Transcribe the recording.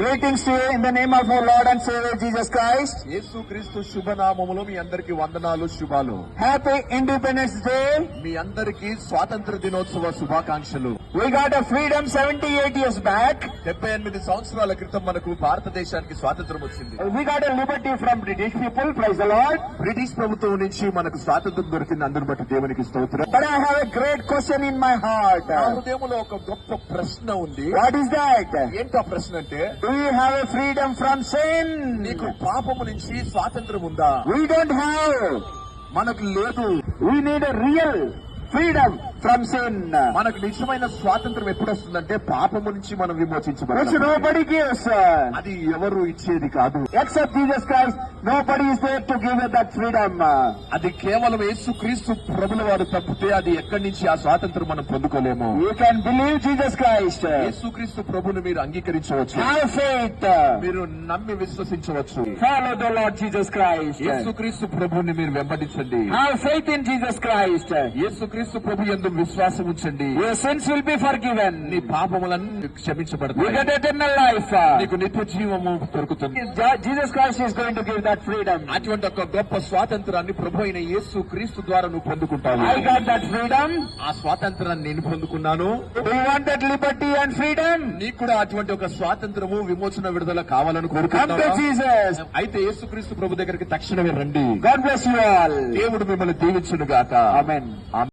Greetings in the name of our lord and saviour Jesus Christ Yesu Kristu శుభనామములో మీ అందరికి వందనాలు శుభాలు. Happy independence day మీ అందరికి స్వాతంత్ర దినోత్సవ శుభాకాంక్షలు. We got a freedom 78 years back. డెబ్బై ఎనిమిది సంవత్సరాల క్రితం మనకు భారతదేశానికి స్వాతంత్రం వచ్చింది We got a liberty from British people. Praise the Lord. British ప్రభుత్వం నుంచి మనకు స్వాతంత్రం దొరికింది అందరిని బట్టి దేవునికి స్తోత్రం But I have a great question in my heart. నా హృదయంలో ఒక గొప్ప ప్రశ్న ఉంది What is that? ఏంటా ప్రశ్న అంటే Do you have a freedom from sin? నీకు పాపము నుంచి స్వాతంత్రం ఉందా We don't have. మనకు లేదు need a real freedom from మనకు నిజమైన స్వాతంత్రం ఎప్పుడు వస్తుందంటే పాపం నుంచి మనం విమోచించబడి నో అది ఎవరు ఇచ్చేది కాదు. Except Jesus give that freedom అది కేవలం యేసు క్రీస్తు ప్రభుల వారు తప్పితే అది ఎక్కడి నుంచి ఆ స్వాతంత్రం మనం పొందుకోలేము. You can believe Jesus Christ Yesu Kristu ప్రభుని మీరు అంగీకరించవచ్చు. మీరు నమ్మి విశ్వసించవచ్చు. Follow the lord Jesus Christ Yesu ప్రభుని మీరు వెంబడించండి. Have faith in Jesus Christ Yesu Kristu ప్రభు ఎందుకు విశ్వాసం ఉంచండి Your sins will be forgiven. నీ పాపములన్నీ You క్షమించబడతాయి. నీకు నిత్య జీవము దొరుకుతుంది Jesus Christ is going to give that freedom. అటువంటి ఒక గొప్ప స్వాతంత్రాన్ని ప్రభు అయిన యేసు క్రీస్తు ద్వారా నువ్వు పొందుకుంటావు I got that freedom. ఆ స్వాతంత్రాన్ని నేను పొందుకున్నాను you want that liberty and freedom? నీకు కూడా అటువంటి ఒక స్వాతంత్రము విమోచన విడుదల కావాలని Jesus. అయితే యేసుక్రీస్తు ప్రభు దగ్గరికి తక్షణమే రండి God bless you all. దేవుడు మిమ్మల్ని దీవించును గాక Amen.